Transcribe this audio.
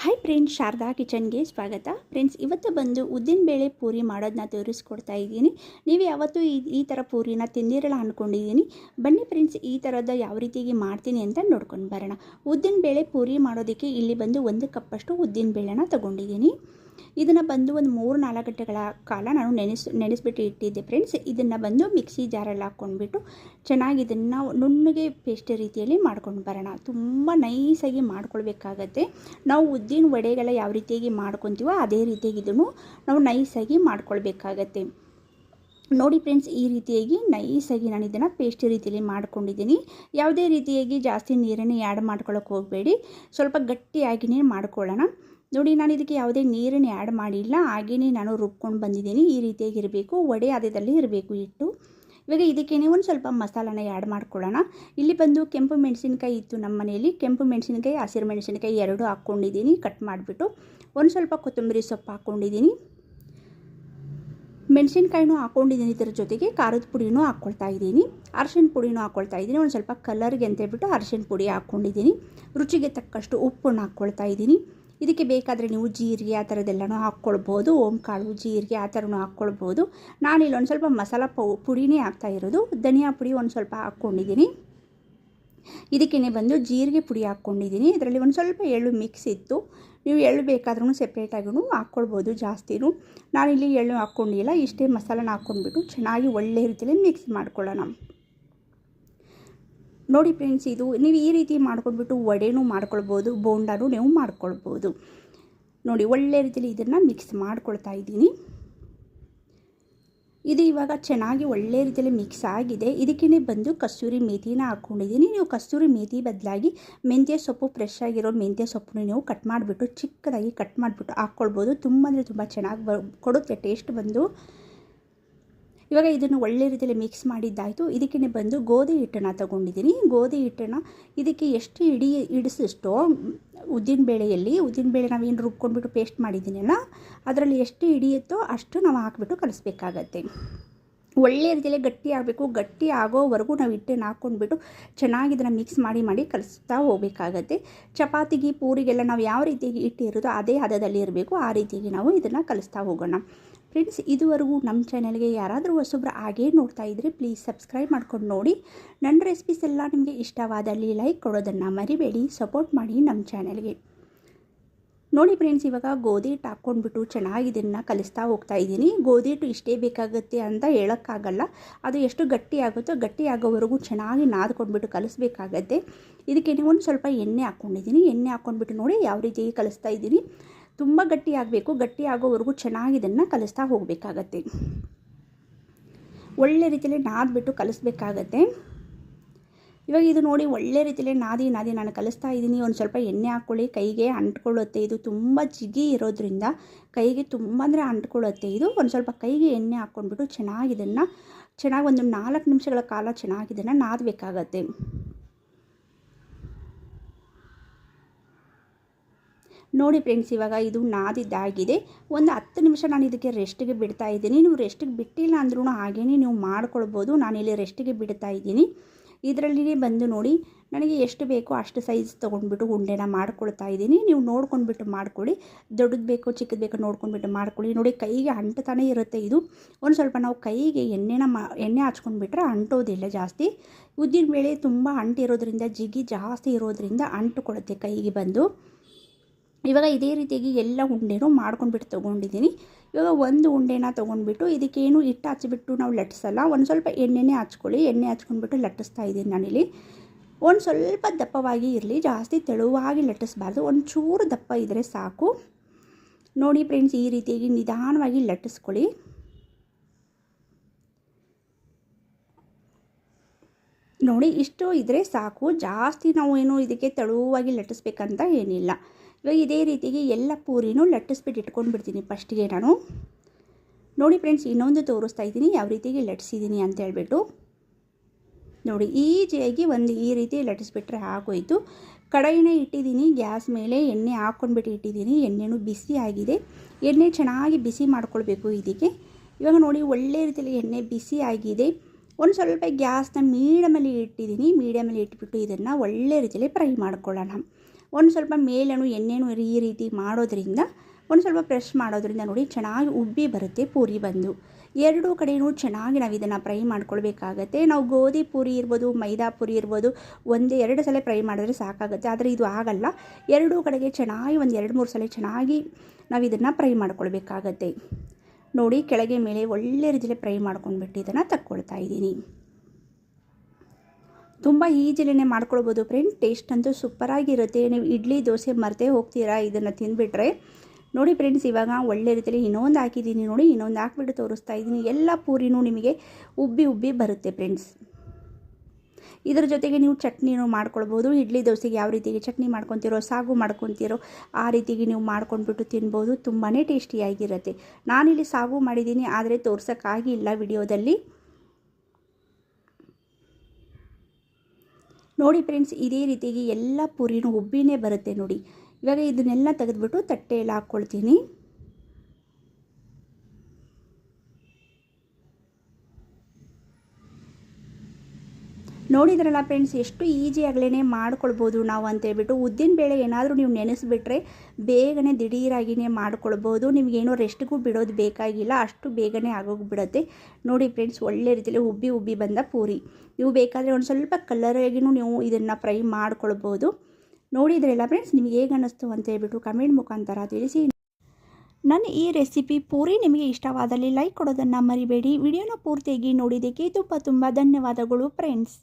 Hi friends Sharada ಕಿಚನ್ಗೆ ಸ್ವಾಗತ. Friends ಇವತ್ತು ಬಂದು ಉದ್ದಿನಬೇಳೆ ಪೂರಿ ಮಾಡೋದನ್ನ ತೋರಿಸ್ಕೊಡ್ತಾ ಇದ್ದೀನಿ. ನೀವು ಯಾವತ್ತೂ ಈ ಈ ಥರ ಪೂರಿನ ತಿಂದಿರಲ್ಲ ಅಂದ್ಕೊಂಡಿದ್ದೀನಿ ಬನ್ನಿ ಫ್ರೆಂಡ್ಸ್ ಈ ಥರದ ಯಾವ ರೀತಿಗೆ ಮಾಡ್ತೀನಿ ಅಂತ ನೋಡ್ಕೊಂಡು ಬರೋಣ. ಉದ್ದಿನಬೇಳೆ ಪೂರಿ ಮಾಡೋದಕ್ಕೆ ಇಲ್ಲಿ ಬಂದು ಒಂದು ಕಪ್ಪಷ್ಟು ಉದ್ದಿನಬೇಳೆನ ತೊಗೊಂಡಿದ್ದೀನಿ. ಇದನ್ನು ಬಂದು ಒಂದು ಮೂರು ನಾಲ್ಕು ಗಂಟೆಗಳ ಕಾಲ ನಾನು ನೆನೆಸ್, ನೆನೆಸ್ಬಿಟ್ಟು ಇಟ್ಟಿದ್ದೆ ಫ್ರೆಂಡ್ಸ್ ಇದನ್ನು ಬಂದು ಮಿಕ್ಸಿ ಜಾರಲ್ಲಿ ಹಾಕ್ಕೊಂಡ್ಬಿಟ್ಟು ಚೆನ್ನಾಗಿ ಇದನ್ನು ನುಣ್ಣಗೆ ಪೇಸ್ಟ್ ರೀತಿಯಲ್ಲಿ ಮಾಡ್ಕೊಂಡು ಬರೋಣ. ತುಂಬ ನೈಸಾಗಿ ಮಾಡ್ಕೊಳ್ಬೇಕಾಗತ್ತೆ. ನಾವು ಉದ್ದಿನ ವಡೆಗಳ ಯಾವ ರೀತಿಯಾಗಿ ಮಾಡ್ಕೊತೀವೋ ಅದೇ ರೀತಿಯಾಗಿ ಇದನ್ನು ನಾವು ನೈಸಾಗಿ ಮಾಡ್ಕೊಳ್ಬೇಕಾಗತ್ತೆ. ನೋಡಿ ಫ್ರೆಂಡ್ಸ್ ಈ ರೀತಿಯಾಗಿ ನೈಸಾಗಿ ನಾನು ಇದನ್ನು ಪೇಸ್ಟ್ ರೀತಿಯಲ್ಲಿ ಮಾಡ್ಕೊಂಡಿದ್ದೀನಿ. ಯಾವುದೇ ರೀತಿಯಾಗಿ ಜಾಸ್ತಿ ನೀರನ್ನು ಆ್ಯಡ್ ಮಾಡ್ಕೊಳ್ಳೋಕೆ ಹೋಗಬೇಡಿ. ಸ್ವಲ್ಪ ಗಟ್ಟಿಯಾಗಿನೇ ಮಾಡ್ಕೊಳ್ಳೋಣ. ನೋಡಿ, ನಾನು ಇದಕ್ಕೆ ಯಾವುದೇ ನೀರನ್ನು ಆ್ಯಡ್ ಮಾಡಿಲ್ಲ. ಹಾಗೆಯೇ ನಾನು ರುಬ್ಕೊಂಡು ಬಂದಿದ್ದೀನಿ. ಈ ರೀತಿಯಾಗಿ ಇರಬೇಕು ವಡೆ ಆದದಲ್ಲಿ ಇರಬೇಕು ಇಟ್ಟು ಇವಾಗ ಇದಕ್ಕೇನೆ ಒಂದು ಸ್ವಲ್ಪ ಮಸಾಲಾನ ಆ್ಯಡ್ ಮಾಡ್ಕೊಳ್ಳೋಣ. ಇಲ್ಲಿ ಬಂದು ಕೆಂಪು ಮೆಣಸಿನಕಾಯಿ ಇತ್ತು ನಮ್ಮ ಮನೆಯಲ್ಲಿ. ಕೆಂಪು ಮೆಣಸಿನಕಾಯಿ, ಹಸಿರು ಮೆಣಸಿನಕಾಯಿ ಎರಡು ಹಾಕ್ಕೊಂಡಿದ್ದೀನಿ ಕಟ್ ಮಾಡಿಬಿಟ್ಟು ಒಂದು ಸ್ವಲ್ಪ ಕೊತ್ತಂಬರಿ ಸೊಪ್ಪು ಹಾಕ್ಕೊಂಡಿದ್ದೀನಿ ಮೆಣಸಿನ್ಕಾಯಿನೂ ಹಾಕ್ಕೊಂಡಿದ್ದೀನಿ ಇದರ ಜೊತೆಗೆ. ಖಾರದ ಪುಡಿನೂ ಹಾಕ್ಕೊಳ್ತಾ ಇದ್ದೀನಿ. ಅರಶಿನ ಪುಡಿನೂ ಹಾಕ್ಕೊಳ್ತಾ ಇದ್ದೀನಿ. ಒಂದು ಸ್ವಲ್ಪ ಕಲರ್ಗೆ ಅಂತ ಹೇಳಿಬಿಟ್ಟು ಅರ್ಶಿಣ ಪುಡಿ ಹಾಕ್ಕೊಂಡಿದ್ದೀನಿ ರುಚಿಗೆ ತಕ್ಕಷ್ಟು ಉಪ್ಪನ್ನು ಹಾಕ್ಕೊಳ್ತಾ ಇದ್ದೀನಿ. ಇದಕ್ಕೆ ಬೇಕಾದರೆ ನೀವು ಜೀರಿಗೆ ಆ ಥರದ್ದೆಲ್ಲನೂ ಹಾಕ್ಕೊಳ್ಬೋದು, ಓಂಕಾಳು, ಜೀರಿಗೆ ಆ ಥರನೂ ಹಾಕ್ಕೊಳ್ಬೋದು. ನಾನಿಲ್ಲಿ ಒಂದು ಸ್ವಲ್ಪ ಮಸಾಲ ಪೌ, ಪುಡಿನೇ ಹಾಕ್ತಾ ಇರೋದು. ಧನಿಯಾ ಪುಡಿ ಒಂದು ಸ್ವಲ್ಪ ಹಾಕ್ಕೊಂಡಿದ್ದೀನಿ. ಇದಕ್ಕೇ ಬಂದು ಜೀರಿಗೆ ಪುಡಿ ಹಾಕ್ಕೊಂಡಿದ್ದೀನಿ. ಇದರಲ್ಲಿ ಒಂದು ಸ್ವಲ್ಪ ಎಳ್ಳು ಮಿಕ್ಸ್ ಇತ್ತು. ನೀವು ಎಳ್ಳು ಬೇಕಾದ್ರೂ ಸೆಪ್ರೇಟಾಗೂ ಹಾಕ್ಕೊಳ್ಬೋದು ಜಾಸ್ತಿನೂ. ನಾನಿಲ್ಲಿ ಎಳ್ಳು ಹಾಕ್ಕೊಂಡಿಲ್ಲ, ಇಷ್ಟೇ ಮಸಾಲನ ಹಾಕ್ಕೊಂಡ್ಬಿಟ್ಟು ಚೆನ್ನಾಗಿ ಒಳ್ಳೆ ರೀತಿಯಲ್ಲಿ ಮಿಕ್ಸ್ ಮಾಡ್ಕೊಳ್ಳೋಣ. ನೋಡಿ ಫ್ರೆಂಡ್ಸ್, ಇದು ನೀವು ಈ ರೀತಿ ಮಾಡ್ಕೊಂಡ್ಬಿಟ್ಟು ವಡೆನೂ ಮಾಡ್ಕೊಳ್ಬೋದು, ಬೋಂಡಾನು ನೀವು ಮಾಡ್ಕೊಳ್ಬೋದು. ನೋಡಿ, ಒಳ್ಳೆ ರೀತಿಯಲ್ಲಿ ಇದನ್ನು ಮಿಕ್ಸ್ ಮಾಡ್ಕೊಳ್ತಾ ಇದ್ದೀನಿ. ಇದು ಇವಾಗ ಚೆನ್ನಾಗಿ ಒಳ್ಳೆ ರೀತಿಯಲ್ಲಿ ಮಿಕ್ಸ್ ಆಗಿದೆ. ಇದಕ್ಕೇ ಬಂದು ಕಸ್ತೂರಿ ಮೇಥಿನ ಹಾಕ್ಕೊಂಡಿದ್ದೀನಿ. ನೀವು ಕಸ್ತೂರಿ ಮೇಥಿ ಬದಲಾಗಿ ಮೆಂತ್ಯ ಸೊಪ್ಪು ಫ್ರೆಶ್ ಆಗಿರೋ ಮೆಂತ್ಯ ಸೊಪ್ಪನ್ನು ನೀವು ಕಟ್ ಮಾಡಿಬಿಟ್ಟು, ಚಿಕ್ಕದಾಗಿ ಕಟ್ ಮಾಡಿಬಿಟ್ಟು ಹಾಕ್ಕೊಳ್ಬೋದು. ತುಂಬ ಅಂದರೆ ತುಂಬ ಚೆನ್ನಾಗಿ ಬ, ಕೊಡುತ್ತೆ ಟೇಸ್ಟ್ ಬಂದು. ಇವಾಗ ಇದನ್ನು ಒಳ್ಳೆ ರೀತಿಯಲ್ಲಿ ಮಿಕ್ಸ್ ಮಾಡಿದ್ದಾಯಿತು. ಇದಕ್ಕೇ ಬಂದು ಗೋಧಿ ಹಿಟ್ಟನ್ನು ತಗೊಂಡಿದ್ದೀನಿ. ಗೋಧಿ ಹಿಟ್ಟನ್ನು ಇದಕ್ಕೆ ಎಷ್ಟು ಹಿಡಿ ಹಿಡಿಸಿಷ್ಟೋ ಉದ್ದಿನ ಬೇಳೆಯಲ್ಲಿ, ಉದ್ದಿನ ಬೇಳೆ ನಾವೇನು ರುಬ್ಕೊಂಡ್ಬಿಟ್ಟು ಪೇಸ್ಟ್ ಮಾಡಿದ್ದೀನಲ್ಲ ಅದರಲ್ಲಿ ಎಷ್ಟು ಹಿಡಿಯುತ್ತೋ ಅಷ್ಟು ನಾವು ಹಾಕ್ಬಿಟ್ಟು ಕಲಿಸ್ಬೇಕಾಗತ್ತೆ. ಒಳ್ಳೆ ರೀತಿಯಲ್ಲಿ ಗಟ್ಟಿ ಆಗಬೇಕು. ಗಟ್ಟಿ ಆಗೋವರೆಗೂ ನಾವು ಹಿಟ್ಟನ್ನು ಹಾಕ್ಕೊಂಡ್ಬಿಟ್ಟು ಚೆನ್ನಾಗಿ ಇದನ್ನು ಮಿಕ್ಸ್ ಮಾಡಿ ಮಾಡಿ ಕಲಿಸ್ತಾ ಹೋಗಬೇಕಾಗತ್ತೆ. ಚಪಾತಿಗೆ, ಪೂರಿಗೆಲ್ಲ ನಾವು ಯಾವ ರೀತಿಯಾಗಿ ಇಟ್ಟಿರೋದೋ ಅದೇ ಹದದಲ್ಲಿ ಇರಬೇಕು. ಆ ರೀತಿಯಾಗಿ ನಾವು ಇದನ್ನು ಕಲಿಸ್ತಾ ಹೋಗೋಣ. ಫ್ರೆಂಡ್ಸ್ ಇದುವರೆಗೂ ನಮ್ಮ ಚಾನಲ್ಗೆ ಯಾರಾದರೂ ಹೊಸೊಬ್ಬರು ಹಾಗೇ ನೋಡ್ತಾ ಇದ್ದರೆ ಪ್ಲೀಸ್ ಸಬ್ಸ್ಕ್ರೈಬ್ ಮಾಡ್ಕೊಂಡು ನೋಡಿ. ನನ್ನ ರೆಸಿಪೀಸ್ ಎಲ್ಲ ನಿಮಗೆ ಇಷ್ಟವಾದಲ್ಲಿ ಲೈಕ್ ಕೊಡೋದನ್ನು ಮರಿಬೇಡಿ ಸಪೋರ್ಟ್ ಮಾಡಿ ನಮ್ಮ ಚಾನಲ್ಗೆ ನೋಡಿ ಫ್ರೆಂಡ್ಸ್ ಇವಾಗ ಗೋಧಿ ಹಿಟ್ಟು ಹಾಕ್ಕೊಂಡ್ಬಿಟ್ಟು ಚೆನ್ನಾಗಿ ಇದನ್ನು ಕಲಿಸ್ತಾ ಹೋಗ್ತಾ ಇದ್ದೀನಿ. ಗೋಧಿ ಹಿಟ್ಟು ಇಷ್ಟೇ ಬೇಕಾಗುತ್ತೆ ಅಂತ ಹೇಳೋಕ್ಕಾಗಲ್ಲ. ಅದು ಎಷ್ಟು ಗಟ್ಟಿ ಆಗುತ್ತೋ ಗಟ್ಟಿ ಆಗೋವರೆಗೂ ಚೆನ್ನಾಗಿ ನಾದ್ಕೊಂಡ್ಬಿಟ್ಟು ಕಲಿಸ್ಬೇಕಾಗತ್ತೆ. ಇದಕ್ಕೆ ಒಂದು ಸ್ವಲ್ಪ ಎಣ್ಣೆ ಹಾಕ್ಕೊಂಡಿದ್ದೀನಿ ಎಣ್ಣೆ ಹಾಕ್ಕೊಂಡ್ಬಿಟ್ಟು ನೋಡಿ ಯಾವ ರೀತಿ ಕಲಿಸ್ತಾ ಇದ್ದೀನಿ. ತುಂಬ ಗಟ್ಟಿ ಆಗಬೇಕು, ಗಟ್ಟಿ ಆಗೋವರೆಗೂ ಚೆನ್ನಾಗಿ ಇದನ್ನು ಕಲಿಸ್ತಾ ಹೋಗಬೇಕಾಗತ್ತೆ. ಒಳ್ಳೆ ರೀತಿಯಲ್ಲಿ ನಾದ್ಬಿಟ್ಟು ಕಲಿಸ್ಬೇಕಾಗತ್ತೆ. ಇವಾಗ ಇದು ನೋಡಿ ಒಳ್ಳೆ ರೀತಿಯಲ್ಲಿ ನಾದಿ ನಾದಿ ನಾನು ಕಲಿಸ್ತಾ ಇದ್ದೀನಿ. ಒಂದು ಸ್ವಲ್ಪ ಎಣ್ಣೆ ಹಾಕ್ಕೊಳ್ಳಿ, ಕೈಗೆ ಅಂಟ್ಕೊಳ್ಳುತ್ತೆ ಇದು ತುಂಬ ಜಿಗಿ ಇರೋದ್ರಿಂದ ಕೈಗೆ ತುಂಬ ಅಂದರೆ ಅಂಟ್ಕೊಳ್ಳುತ್ತೆ ಇದು. ಒಂದು ಸ್ವಲ್ಪ ಕೈಗೆ ಎಣ್ಣೆ ಹಾಕ್ಕೊಂಡ್ಬಿಟ್ಟು ಚೆನ್ನಾಗಿ ಇದನ್ನು, ಚೆನ್ನಾಗಿ ಒಂದು ನಾಲ್ಕು ನಿಮಿಷಗಳ ಕಾಲ ಚೆನ್ನಾಗಿ ಇದನ್ನು ನಾದಬೇಕಾಗತ್ತೆ. ನೋಡಿ ಫ್ರೆಂಡ್ಸ್, ಇವಾಗ ಇದು ನಾದಿದ್ದಾಗಿದೆ ಒಂದು ಹತ್ತು ನಿಮಿಷ ನಾನು ಇದಕ್ಕೆ ರೆಸ್ಟಿಗೆ ಬಿಡ್ತಾ ಇದ್ದೀನಿ. ನೀವು ರೆಸ್ಟಿಗೆ ಬಿಟ್ಟಿಲ್ಲ ಅಂದ್ರೂ ಹಾಗೇ ನೀವು ಮಾಡ್ಕೊಳ್ಬೋದು. ನಾನಿಲ್ಲಿ ರೆಸ್ಟಿಗೆ ಬಿಡ್ತಾ ಇದ್ದೀನಿ. ಇದರಲ್ಲಿ ಬಂದು ನೋಡಿ, ನನಗೆ ಎಷ್ಟು ಬೇಕೋ ಅಷ್ಟು ಸೈಜ್ ತೊಗೊಂಡ್ಬಿಟ್ಟು ಉಂಡೆನ ಮಾಡ್ಕೊಳ್ತಾ ಇದ್ದೀನಿ. ನೀವು ನೋಡ್ಕೊಂಡ್ಬಿಟ್ಟು ಮಾಡ್ಕೊಳ್ಳಿ. ದೊಡ್ಡದು ಬೇಕೋ ಚಿಕ್ಕದು ಬೇಕೋ ನೋಡ್ಕೊಂಡ್ಬಿಟ್ಟು ಮಾಡ್ಕೊಳ್ಳಿ. ನೋಡಿ, ಕೈಗೆ ಅಂಟ್ತಾನೆ ಇರುತ್ತೆ ಇದು. ಒಂದು ಸ್ವಲ್ಪ ನಾವು ಕೈಗೆ ಎಣ್ಣೆನ ಮಾ, ಎಣ್ಣೆ ಹಚ್ಕೊಂಡ್ಬಿಟ್ರೆ ಅಂಟೋದಿಲ್ಲ ಜಾಸ್ತಿ. ಉದ್ದಿನ ಬೇಳೆ ತುಂಬ ಅಂಟಿರೋದ್ರಿಂದ, ಜಿಗಿ ಜಾಸ್ತಿ ಇರೋದ್ರಿಂದ ಅಂಟುಕೊಳ್ಳುತ್ತೆ ಕೈಗೆ ಬಂದು. ಇವಾಗ ಇದೇ ರೀತಿಯಾಗಿ ಎಲ್ಲ ಉಂಡೆನೂ ಮಾಡ್ಕೊಂಡ್ಬಿಟ್ಟು ತೊಗೊಂಡಿದ್ದೀನಿ. ಇವಾಗ ಒಂದು ಉಂಡೆನ ತೊಗೊಂಡ್ಬಿಟ್ಟು ಇದಕ್ಕೇನು ಹಿಟ್ಟು ಹಚ್ಚಿಬಿಟ್ಟು ನಾವು ಲಟ್ಟಿಸಲ್ಲ. ಒಂದು ಸ್ವಲ್ಪ ಎಣ್ಣೆನೇ ಹಚ್ಕೊಳ್ಳಿ. ಎಣ್ಣೆ ಹಚ್ಕೊಂಡ್ಬಿಟ್ಟು ಲಟ್ಟಿಸ್ತಾ ಇದ್ದೀನಿ ನಾನಿಲ್ಲಿ. ಒಂದು ಸ್ವಲ್ಪ ದಪ್ಪವಾಗಿ ಇರಲಿ. ಜಾಸ್ತಿ ತೆಳುವಾಗಿ ಲಟ್ಟಿಸ್ಬಾರ್ದು. ಒಂದು ಚೂರು ದಪ್ಪ ಇದ್ದರೆ ಸಾಕು. ನೋಡಿ ಫ್ರೆಂಡ್ಸ್, ಈ ರೀತಿಯಾಗಿ ನಿಧಾನವಾಗಿ ಲಟ್ಟಿಸ್ಕೊಳ್ಳಿ. ನೋಡಿ, ಇಷ್ಟು ಇದ್ದರೆ ಸಾಕು. ಜಾಸ್ತಿ ನಾವು ಏನು ಇದಕ್ಕೆ ತೆಳುವಾಗಿ ಲಟ್ಟಿಸ್ಬೇಕಂತ ಏನಿಲ್ಲ. ಇವಾಗ ಇದೇ ರೀತಿಗೆ ಎಲ್ಲ ಪೂರಿನೂ ಲಟ್ಟಿಸ್ಬಿಟ್ಟು ಇಟ್ಕೊಂಡು ಬಿಡ್ತೀನಿ ಫಸ್ಟಿಗೆ ನಾನು. ನೋಡಿ ಫ್ರೆಂಡ್ಸ್, ಇನ್ನೊಂದು ತೋರಿಸ್ತಾ ಇದ್ದೀನಿ, ಯಾವ ರೀತಿಗೆ ಲಟ್ಟಿಸಿದ್ದೀನಿ ಅಂತ ಹೇಳ್ಬಿಟ್ಟು. ನೋಡಿ, ಈಜಿಯಾಗಿ ಒಂದು ಈ ರೀತಿ ಲಟ್ಟಿಸ್ಬಿಟ್ರೆ ಆಗೋಯಿತು. ಕಡಾಯಿನೇ ಇಟ್ಟಿದ್ದೀನಿ, ಗ್ಯಾಸ್ ಮೇಲೆ ಎಣ್ಣೆ ಹಾಕ್ಕೊಂಡ್ಬಿಟ್ಟು ಇಟ್ಟಿದ್ದೀನಿ, ಎಣ್ಣೆನೂ ಬಿಸಿ ಆಗಿದೆ. ಎಣ್ಣೆ ಚೆನ್ನಾಗಿ ಬಿಸಿ ಮಾಡ್ಕೊಳ್ಬೇಕು ಇದಕ್ಕೆ. ಇವಾಗ ನೋಡಿ, ಒಳ್ಳೆ ರೀತಿಯಲ್ಲಿ ಎಣ್ಣೆ ಬಿಸಿ ಆಗಿದೆ. ಒಂದು ಸ್ವಲ್ಪ ಗ್ಯಾಸ್ನ ಮೀಡಿಯಮಲ್ಲಿ ಇಟ್ಟಿದ್ದೀನಿ, ಮೀಡಿಯಮಲ್ಲಿ ಇಟ್ಬಿಟ್ಟು ಇದನ್ನು ಒಳ್ಳೆ ರೀತಿಯಲ್ಲಿ ಫ್ರೈ ಮಾಡ್ಕೊಳ್ಳೋಣ. ಒಂದು ಸ್ವಲ್ಪ ಮೇಲೇನು ಎಣ್ಣೆನೂ ಈ ರೀತಿ ಮಾಡೋದ್ರಿಂದ, ಒಂದು ಸ್ವಲ್ಪ ಪ್ರೆಸ್ ಮಾಡೋದ್ರಿಂದ ನೋಡಿ ಚೆನ್ನಾಗಿ ಉಬ್ಬಿ ಬರುತ್ತೆ, ಪೂರಿ ಬಂದು. ಎರಡೂ ಕಡೆಯೂ ಚೆನ್ನಾಗಿ ನಾವು ಇದನ್ನು ಫ್ರೈ ಮಾಡ್ಕೊಳ್ಬೇಕಾಗತ್ತೆ. ನಾವು ಗೋಧಿ ಪೂರಿ ಇರ್ಬೋದು, ಮೈದಾ ಪೂರಿ ಇರ್ಬೋದು, ಒಂದೇ ಎರಡು ಸಲ ಫ್ರೈ ಮಾಡಿದ್ರೆ ಸಾಕಾಗುತ್ತೆ. ಆದರೆ ಇದು ಆಗಲ್ಲ. ಎರಡೂ ಕಡೆಗೆ ಚೆನ್ನಾಗಿ ಒಂದು ಎರಡು ಮೂರು ಸಲ ಚೆನ್ನಾಗಿ ನಾವು ಇದನ್ನು ಫ್ರೈ ಮಾಡ್ಕೊಳ್ಬೇಕಾಗತ್ತೆ. ನೋಡಿ ಕೆಳಗೆ ಮೇಲೆ ಒಳ್ಳೆ ರೀತಿಯಲ್ಲಿ ಫ್ರೈ ಮಾಡ್ಕೊಂಡ್ಬಿಟ್ಟು ಇದನ್ನು ತಕ್ಕೊಳ್ತಾ ಇದ್ದೀನಿ. ತುಂಬ ಈಜಿಲಿನೇ ಮಾಡ್ಕೊಳ್ಬೋದು ಫ್ರೆಂಡ್. ಟೇಸ್ಟ್ ಅಂತೂ ಸೂಪರಾಗಿರುತ್ತೆ. ನೀವು ಇಡ್ಲಿ, ದೋಸೆ ಮರ್ತೇ ಹೋಗ್ತೀರಾ ಇದನ್ನು ತಿಂದುಬಿಟ್ರೆ. ನೋಡಿ ಫ್ರೆಂಡ್ಸ್, ಇವಾಗ ಒಳ್ಳೆ ರೀತಿಯಲ್ಲಿ ಇನ್ನೊಂದು ಹಾಕಿದ್ದೀನಿ ನೋಡಿ, ಇನ್ನೊಂದು ಹಾಕ್ಬಿಟ್ಟು ತೋರಿಸ್ತಾ ಇದ್ದೀನಿ. ಎಲ್ಲ ಪೂರಿನೂ ನಿಮಗೆ ಉಬ್ಬಿ ಉಬ್ಬಿ ಬರುತ್ತೆ ಫ್ರೆಂಡ್ಸ್. ಇದರ ಜೊತೆಗೆ ನೀವು ಚಟ್ನಿನೂ ಮಾಡ್ಕೊಳ್ಬೋದು. ಇಡ್ಲಿ, ದೋಸೆಗೆ ಯಾವ ರೀತಿಗೆ ಚಟ್ನಿ ಮಾಡ್ಕೊತಿರೋ, ಸಾಗು ಮಾಡ್ಕೊತಿರೋ, ಆ ರೀತಿಗೆ ನೀವು ಮಾಡ್ಕೊಂಡ್ಬಿಟ್ಟು ತಿನ್ಬೋದು. ತುಂಬಾ ಟೇಸ್ಟಿಯಾಗಿರುತ್ತೆ. ನಾನಿಲ್ಲಿ ಸಾಗು ಮಾಡಿದ್ದೀನಿ, ಆದರೆ ತೋರ್ಸೋಕ್ಕಾಗಿಲ್ಲ ವಿಡಿಯೋದಲ್ಲಿ. ನೋಡಿ ಫ್ರೆಂಡ್ಸ್ ಇದೇ ರೀತಿಯಾಗಿ ಎಲ್ಲ ಪೂರಿನೂ ಉಬ್ಬಿನೇ ಬರುತ್ತೆ ನೋಡಿ. ಇವಾಗ ಇದನ್ನೆಲ್ಲ ತೆಗೆದುಬಿಟ್ಟು ತಟ್ಟೆಯಲ್ಲಿ ಹಾಕ್ಕೊಳ್ತೀನಿ. ನೋಡಿದ್ರಲ್ಲ ಫ್ರೆಂಡ್ಸ್ ಎಷ್ಟು ಈಜಿ ಆಗ್ಲೇ ಮಾಡ್ಕೊಳ್ಬೋದು ನಾವು ಅಂತೇಳ್ಬಿಟ್ಟು ಉದ್ದಿನ ಬೇಳೆ ಏನಾದರೂ ನೀವು ನೆನೆಸಿಬಿಟ್ರೆ ಬೇಗನೆ ದಿಢೀರಾಗಿಯೇ ಮಾಡ್ಕೊಳ್ಬೋದು. ನಿಮಗೇನೋ ರೆಸ್ಟ್ಗೂ ಬಿಡೋದು ಬೇಕಾಗಿಲ್ಲ, ಅಷ್ಟು ಬೇಗನೆ ಆಗೋಗ್ಬಿಡುತ್ತೆ. ನೋಡಿ ಫ್ರೆಂಡ್ಸ್ ಒಳ್ಳೆ ರೀತಿಯಲ್ಲಿ ಉಬ್ಬಿ ಉಬ್ಬಿ ಬಂದ ಪೂರಿ. ನೀವು ಬೇಕಾದರೆ ಒಂದು ಸ್ವಲ್ಪ ಕಲರಾಗಿಯೂ ನೀವು ಇದನ್ನು ಫ್ರೈ ಮಾಡ್ಕೊಳ್ಬೋದು. ನೋಡಿದ್ರಲ್ಲ ಫ್ರೆಂಡ್ಸ್ ನಿಮ್ಗೆ ಹೇಗೆ ಅನ್ನಿಸ್ತು ಅಂತ ಹೇಳ್ಬಿಟ್ಟು ಕಮೆಂಟ್ ಮುಖಾಂತರ ತಿಳಿಸಿ. ನನ್ನ ಈ ರೆಸಿಪಿ ಪೂರಿ ನಿಮಗೆ ಇಷ್ಟವಾದಲ್ಲಿ ಲೈಕ್ ಕೊಡೋದನ್ನು ಮರಿಬೇಡಿ. ವಿಡಿಯೋನ ಪೂರ್ತಿಯಾಗಿ ನೋಡಿದ್ದಕ್ಕೆ ತುಂಬ ತುಂಬ ಧನ್ಯವಾದಗಳು ಫ್ರೆಂಡ್ಸ್